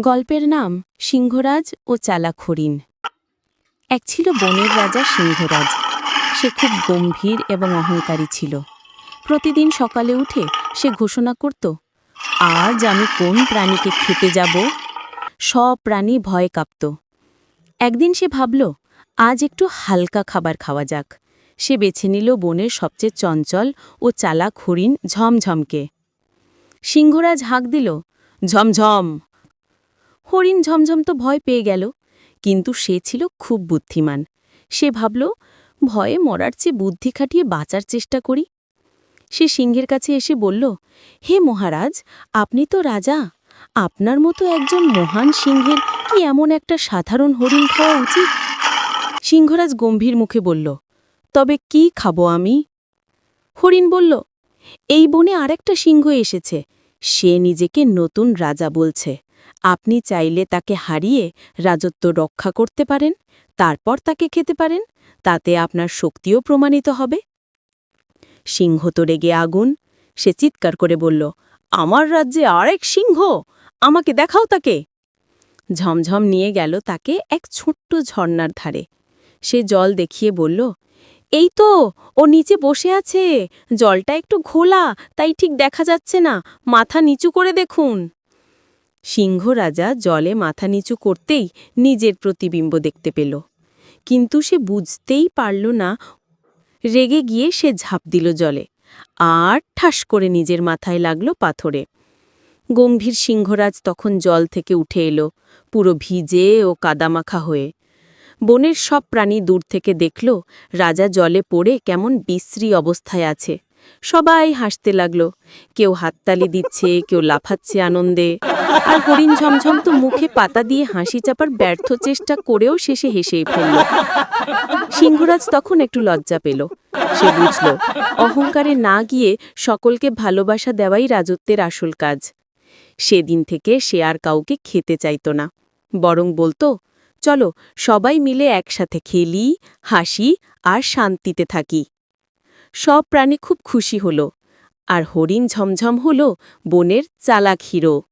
গল্পের নাম সিংহরাজ ও চালাক হরিণ এক ছিল বনের রাজা সিংহরাজ। সে খুব গম্ভীর এবং অহংকারী ছিল। প্রতিদিন সকালে উঠে সে ঘোষণা করত, আজ আমি কোন প্রাণীকে খেতে যাব? সব প্রাণী ভয় কাঁপত। একদিন সে ভাবল, আজ একটু হালকা খাবার খাওয়া যাক। সে বেছে নিল বনের সবচেয়ে চঞ্চল ও চালাক হরিণ ঝমঝমকে। সিংহরাজ হাঁক দিল, ঝমঝম। হরিণ ঝমঝম তো ভয় পেয়ে গেল, কিন্তু সে ছিল খুব বুদ্ধিমান। সে ভাবল, ভয়ে মরার চেয়ে বুদ্ধি খাটিয়ে বাঁচার চেষ্টা করি। সে সিংহের কাছে এসে বলল, হে মহারাজ, আপনি তো রাজা। আপনার মতো একজন মহান সিংহের কি এমন একটা সাধারণ হরিণ খাওয়া উচিত? সিংহরাজ গম্ভীর মুখে বলল, তবে কি খাব আমি? হরিণ বলল, এই বনে আরেকটা সিংহ এসেছে। সে নিজেকে নতুন রাজা বলছে। আপনি চাইলে তাকে হারিয়ে রাজত্ব রক্ষা করতে পারেন, তারপর তাকে খেতে পারেন, তাতে আপনার শক্তিও প্রমাণিত হবে। সিংহ তো রেগে আগুন। সে চিৎকার করে বলল, আমার রাজ্যে আরেক সিংহ! আমাকে দেখাও তাকে! ঝমঝম নিয়ে গেল তাকে এক ছোট্ট ঝর্ণার ধারে। সে জল দেখিয়ে বলল, এই তো, ও নিচে বসে আছে। জলটা একটু ঘোলা, তাই ঠিক দেখা যাচ্ছে না। মাথা নিচু করে দেখুন। সিংহ রাজা জলে মাথা নিচু করতেই নিজের প্রতিবিম্ব দেখতে পেল। কিন্তু সে বুঝতেই পারল না, রেগে গিয়ে সে ঝাঁপ দিল জলে। আর ঠাস করে নিজের মাথায় লাগল পাথরে। গম্ভীর সিংহরাজ তখন জল থেকে উঠে এলো, পুরো ভিজে ও কাদামাখা হয়ে। বনের সব প্রাণী দূর থেকে দেখল, রাজা জলে পড়ে কেমন বিশ্রী অবস্থায় আছে। সবাই হাসতে লাগল, কেউ হাততালি দিচ্ছে, কেউ লাফাচ্ছে আনন্দে। আর হরিণ ঝমঝম তো মুখে পাতা দিয়ে হাসি চাপার ব্যর্থ চেষ্টা করেও শেষে হেসেই ফেলল। সিংহরাজ তখন একটু লজ্জা পেল। সে বুঝল, অহংকারে না গিয়ে সকলকে ভালোবাসা দেওয়াই রাজত্বের আসল কাজ। সেদিন থেকে সে আর কাউকে খেতে চাইত না। বরং বলতো, চলো, সবাই মিলে একসাথে খেলি, হাসি আর শান্তিতে থাকি। সব প্রাণী খুব খুশি হল। আর হরিণ ঝমঝম হল বনের চালাক হিরো।